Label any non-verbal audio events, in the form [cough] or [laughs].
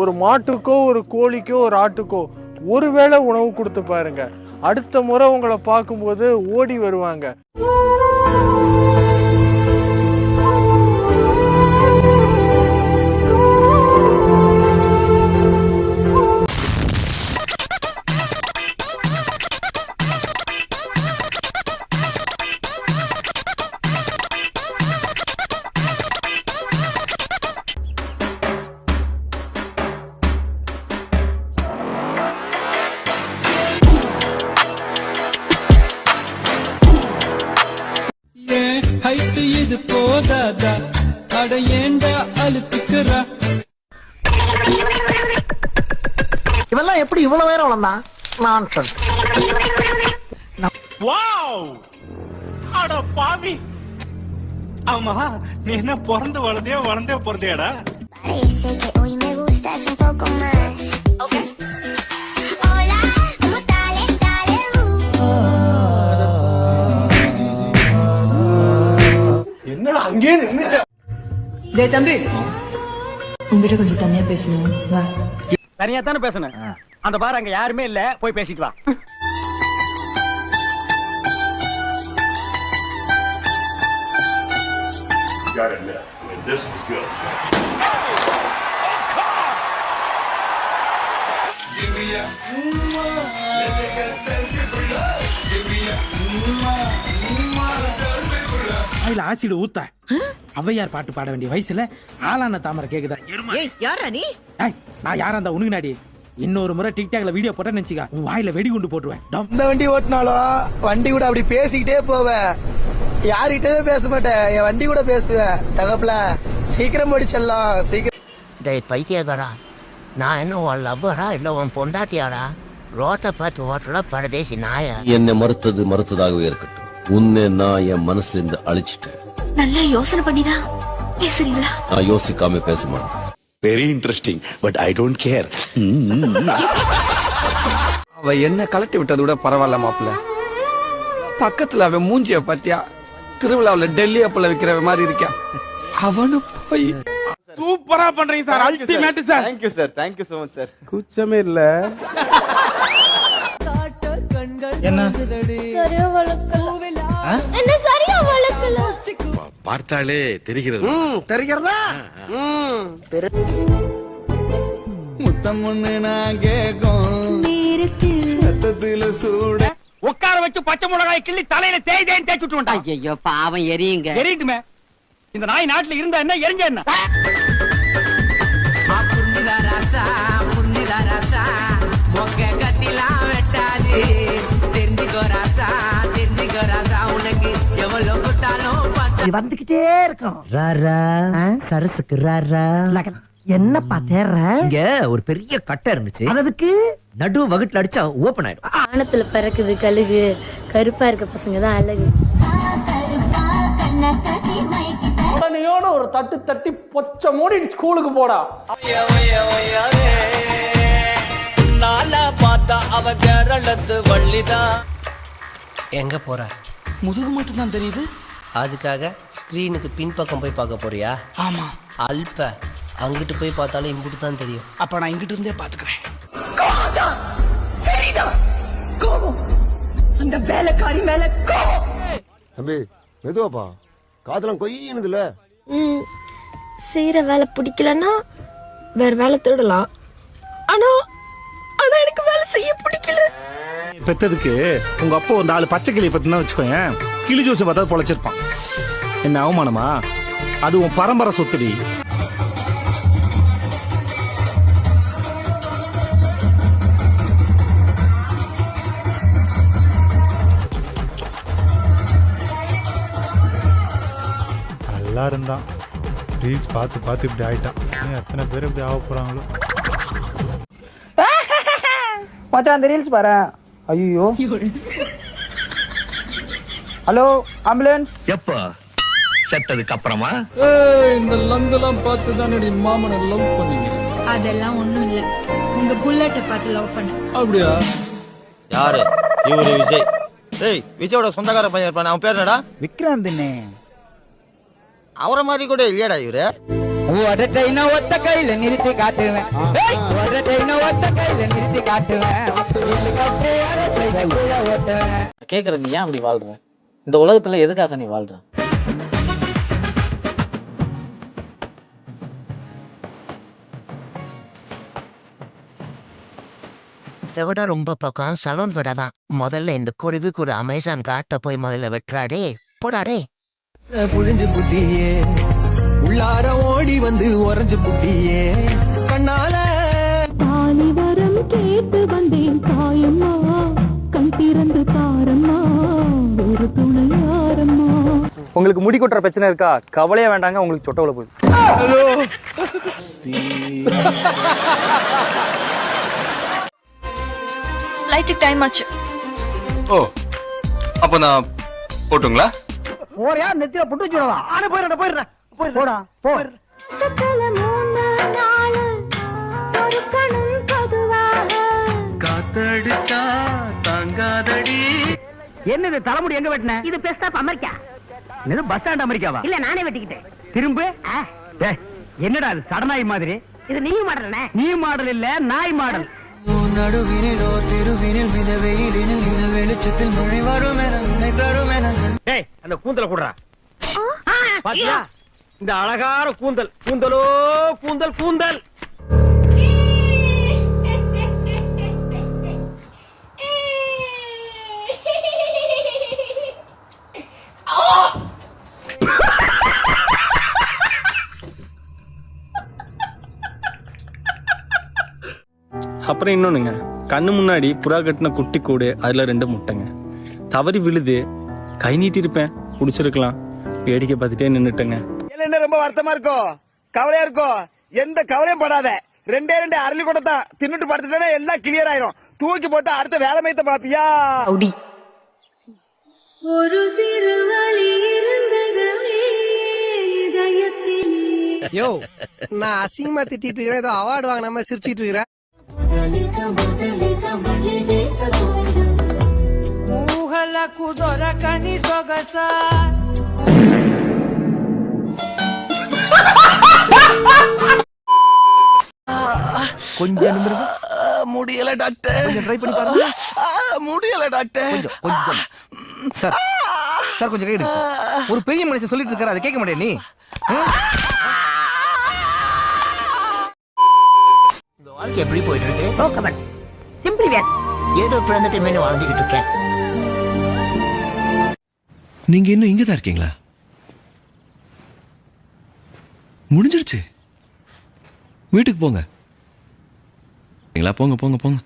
ஒரு மாட்டுக்கோ ஒரு கோழிக்கோ ஒரு ஆட்டுக்கோ ஒருவேளை உணவு கொடுத்து பாருங்க. அடுத்த முறை உங்களை பார்க்கும்போது ஓடி வருவாங்க. இவெல்லாம் எப்படி இவ்வளவு உயரம் வளர்ந்தான்? நான் வாவ்! அட பாவி! ஆமா நீ என்ன பிறந்து வளர்ந்தே வளர்ந்தே. Dale, என்னடா அங்கேயே நின்னுட்ட? டேய் தம்பி. உங்ககிட்ட கொஞ்சம் தனியா பேசணும் வா. தனியா தானே பேசணும் அந்த பாரு அங்க யாருமே இல்ல. போய் பேசிட்டு வா. Gotta admit, I mean, this was good. அதுல ஆசிட் ஊத்த. ஔவையார் பாட்டு பாட வேண்டிய வயசுல ஆளான தாமரை கேக்குதா? ஏய் யாரா நீ? நான் யாரா அந்த உனக்கு நாடி இன்னொரு முறை டிக்டாக்ல வீடியோ போட்டேன்னு நினைச்சுக்க. உன் வாயில வெடிகுண்டு போட்டுருவேன். டம். இந்த வண்டி ஓட்டினாலும் வண்டி கூட அப்படி பேசிக்கிட்டே போவேன் யார்கிட்டவே பேச மாட்டேன் என் வண்டி கூட பேசுவேன் தகப்பல சீக்கிரம் படிச்சிடலாம் சீக்கிரம். டேய் பைத்தியக்காரா. நான் என்ன உன் லவ்வரா இல்ல உன் பொண்டாட்டியாரா? ரோட்டை பார்த்து ஓட்டல பரதேசி நாய. என்னை மறுத்தது மறுத்ததாகவே இருக்கட்டும். உன்னை நான் என் மனசுல இருந்து அழிச்சிட்டேன். நல்லா யோசனை பண்ணிதான் பேசுறீங்களா? நான் யோசிக்காம பேச மாட்டேன். Very interesting, but I don't care. [laughs] அவ என்ன கலட்டி விட்டது கூட பரவாயில்ல மாப்பிள்ள. பக்கத்துல அவன் மூஞ்சிய பாத்தியா திருவிழாவுல டெல்லி அப்பல விக்கிற மாதிரி இருக்கா. அவனு போய். சூப்பரா பண்றீங்க sir ultimate sir. Thank you sir thank you so much sir குச்சமே இல்ல. சரியா வளர்க்கல. என்ன சரியா வளர்க்கல? பார்த்தாலே தெரிகிறது. தெரிகிறதா? முத்தம் ஒண்ணு நான் கேக்கும் ரத்தத்துல சூட உட்கார வச்சு பச்சை மிளகாய் கிள்ளி தலையில தேய் தேய் தேய்ச்சி விட்டுருவா ஐயோ பாவம் எரியுங்க. எரியட்டுமே. இந்த நாய் நாட்டுல இருந்தா என்ன எரிஞ்ச என்ன? வந்துகிட்டே இருக்கும். ராரா சரசுக்கு ராரா. என்னப்பா தேர்ற இங்க ஒரு பெரிய கட்டை இருந்துச்சு. அதுக்கு நடு வகுட்டுல அடிச்சா ஓபன் ஆயிடும். வானத்துல பறக்குது கழுகு. கருப்பா இருக்க பசங்க தான் அழகு. உடனேயோட ஒரு தட்டு தட்டி பொச்ச மூடி ஸ்கூலுக்கு போடா. பார்த்தா அவ கேரளத்து வள்ளிதான். எங்க போற முதுகு மட்டும் தான் தெரியுது? அதுக்காக ஸ்கிரீனுக்கு பின்பக்கம் போய் பார்க்க போறியா? ஆமா. அல்ப அங்கிட்டு போய் பார்த்தாலும் இம்புட்டு தான் தெரியும். அப்ப நான் இங்கிட்டு இருந்தே பாத்துக்கிறேன் அந்த வேலைக்காரி மேல தம்பி மெதுவாப்பா. காதெல்லாம் கொய்யினுதுல. ம் செய்யற வேலை பிடிக்கலன்னா வேற வேலை தேடலாம். ஆனா ஆனா எனக்கு வேலை செய்ய பிடிக்கல. பெத்ததுக்கு உங்க அப்பா ஒரு நாலு பச்சை கிளி பத்தினா வச்சுக்கோயேன். கிளி ஜூஸ் பார்த்தா பொழைச்சிருப்பான். என்ன அவமானமா? அது உன் பரம்பரை சொத்துடி. நல்லா இருந்தான். ரீல்ஸ் பார்த்து பார்த்து இப்படி ஆயிட்டான். இன்னும் எத்தனை பேர் இப்படி ஆக போறாங்களோ? [laughs] மச்சான் அந்த ரீல்ஸ் பாரு ஐயோ ஹலோ ஆம்புலன்ஸ். எப்ப? செத்ததுக்கு அப்புறமா? இந்த லங்கெல்லாம் பார்த்து தான் மாமனை லவ் பண்ணீங்க. அதெல்லாம் ஒண்ணும் இல்ல. உங்க புல்லட்டை பார்த்து லவ் பண்ண. அப்படியா? யாரு? இவரு விஜய். டேய் விஜயோட சொந்தக்கார பையன் இருப்பானே அவன் பேர் என்னடா? விக்ராந்த் அவரை மாதிரி கூட இல்லையாடா இவரு? ஒரு ட்ரெயினை ஒத்த கையில நிறுத்தி காட்டுவேன். ஏய், ஒரு ட்ரெயினை ஒத்த கையில நிறுத்தி காட்டுவேன். கேக்குற நீ ஏன் அப்படி வாழ்ற? இந்த உலகத்துல எதுக்காக நீ வாழ்ற? இதை விட ரொம்ப பக்கம் சலூன் விட தான். முதல்ல இந்த குருவிக்கு ஒரு அமேசான் காட்ட போய் முதல்ல வெட்டுறாடே போடாடே. புழிஞ்சு புட்டியே. உள்ளார ஓடி வந்து உறைஞ்சு புட்டியே கண்ணால. வரம் கேட்டு வந்தேன் தாயம்மா. கண் திறந்து தாரம்மா ஒரு துணை யாரம்மா உங்களுக்கு முடி கொட்டுற பிரச்சனை இருக்கா? கவலையே வேண்டாங்க உங்களுக்கு சொட்ட உள்ள போகுது லைட்டுக்கு டைம் ஆச்சு. ஓ அப்போ நான் போட்டுங்களா? போறியா நெத்தில புட்டு வச்சுடவா ஆன போயிடுறேன் போயிடுறேன் போடா போ. காத்தடிச்சா தாங்காதடி. என்னது தலைமுடி எங்க வெட்டின? இது பெஸ்ட் ஆஃப் அமெரிக்கா. இது பஸ் ஸ்டாண்ட் அமெரிக்காவா? இல்ல நானே வெட்டிக்கிட்டேன். திரும்ப. என்னடா இது சடநாய் மாதிரி? இது நீ மாடல் நீ மாடல் இல்ல நாய் மாடல். நடுவினிலோ திருவினில் மித வெயிலினில் மித வெளிச்சத்தில் மொழி வரும் என தரும் என அந்த கூந்தல குடுறா. பாத்தியா? இந்த அழகார கூந்தல். கூந்தலோ கூந்தல் கூந்தல். அப்புறம் இன்னொன்னுங்க. கண்ணு முன்னாடி புறா கட்டின குட்டி கூடு அதுல ரெண்டு முட்டைங்க. தவறி விழுது கை நீட்டி இருப்பேன் பிடிச்சிருக்கலாம் வேடிக்கை பார்த்துட்டே நின்றுட்டேங்க என்ன ரொம்ப வருத்தமா இருக்கும் கவலையா இருக்கும் எந்த கவலையும் படாத. ரெண்டே ரெண்டு அரளி கூட தான் தின்னுட்டு படுத்துட்டேன்னா எல்லாம் கிளியர் ஆயிரும். தூக்கி போட்டு அடுத்த வேலை மைத்த பாப்பியா ஒரு சிறு வழி யோ நான் அசிங்கமா திட்டிட்டு இருக்கிறேன். ஏதோ அவார்டு வாங்கினாம சிரிச்சிட்டு இருக்கிறேன். கொஞ்சம் நிமிர்ந்து. முடியல டாக்டர். கொஞ்சம் ட்ரை பண்ணி பாருங்க. முடியல டாக்டர். கொஞ்சம் சார் சார் கொஞ்சம் கைடு ஒரு பெரிய மனுஷன் சொல்லிட்டு இருக்காரு அதை கேட்க மாட்டேன் நீ. வாழ்க்கை எப்படி போயிட்டு இருக்கு? ஏதோ பிறந்த டைம் வாழ்ந்துகிட்டு இருக்கேன். நீங்க இன்னும் இங்க தான் இருக்கீங்களா? முடிஞ்சிருச்சு. வீட்டுக்கு போங்க. போங்க போங்க போங்க